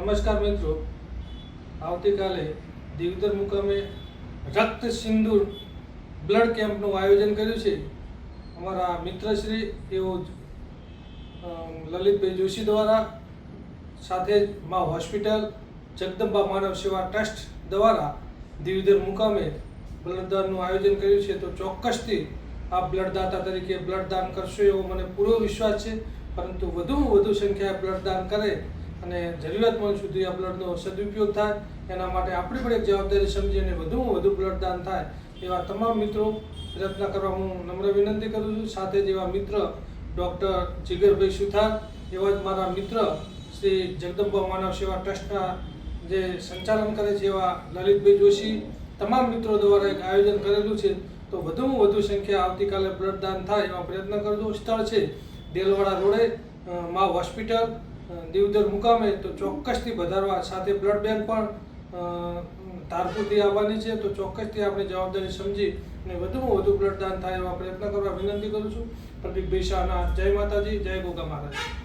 નમસ્કાર મિત્રો. આવતીકાલે દિગદર મુકામે રક્ત સિંદૂર બ્લડ કેમ્પનું આયોજન કર્યું છે. અમારા મિત્રશ્રી એવો લલિતભાઈ જોશી દ્વારા, સાથે જ મા હોસ્પિટલ, જગદંબા માનવ સેવા ટ્રસ્ટ દ્વારા દિવદર મુકામે બ્લડદાનનું આયોજન કર્યું છે. તો ચોક્કસથી આ બ્લડદાતા તરીકે બ્લડદાન કરશો એવો મને પૂરો વિશ્વાસ છે. પરંતુ વધુમાં વધુ સંખ્યાએ બ્લડદાન કરે અને જરૂરિયાતમંદ સુધી આ બ્લડનો સદુપયોગ થાય, એના માટે આપણી પણ એક જવાબદારી સમજીને વધુમાં વધુ બ્લડદાન થાય, એવા તમામ મિત્રો પ્રયત્ન કરવા હું નમ્ર વિનંતી કરું છું. સાથે જેવા મિત્ર ડૉક્ટર જીગરભાઈ સુથાર, એવા જ મારા મિત્ર શ્રી જગદંબા માનવ સેવા ટ્રસ્ટના જે સંચાલન કરે છે, એવા લલિતભાઈ જોશી, તમામ મિત્રો દ્વારા એક આયોજન કરેલું છે. તો વધુમાં વધુ સંખ્યા આવતીકાલે બ્લડદાન થાય એવા પ્રયત્ન કરજો. સ્થળ છે, દેલવાડા રોડે મા હોસ્પિટલ દીવદર મુકામે તો ચોક્કસથી વધારવા સાથે બ્લડ બેંક પણ તારપુરથી આવવાની છે. તો ચોક્કસથી આપણે જવાબદારી સમજી અને વધુમાં વધુ બ્લડ દાન થાય એવા પ્રયત્ન કરવા વિનંતી કરું છું. પ્રદીપભાઈ શાહના જય માતાજી, જય ગોગા મહારાજ.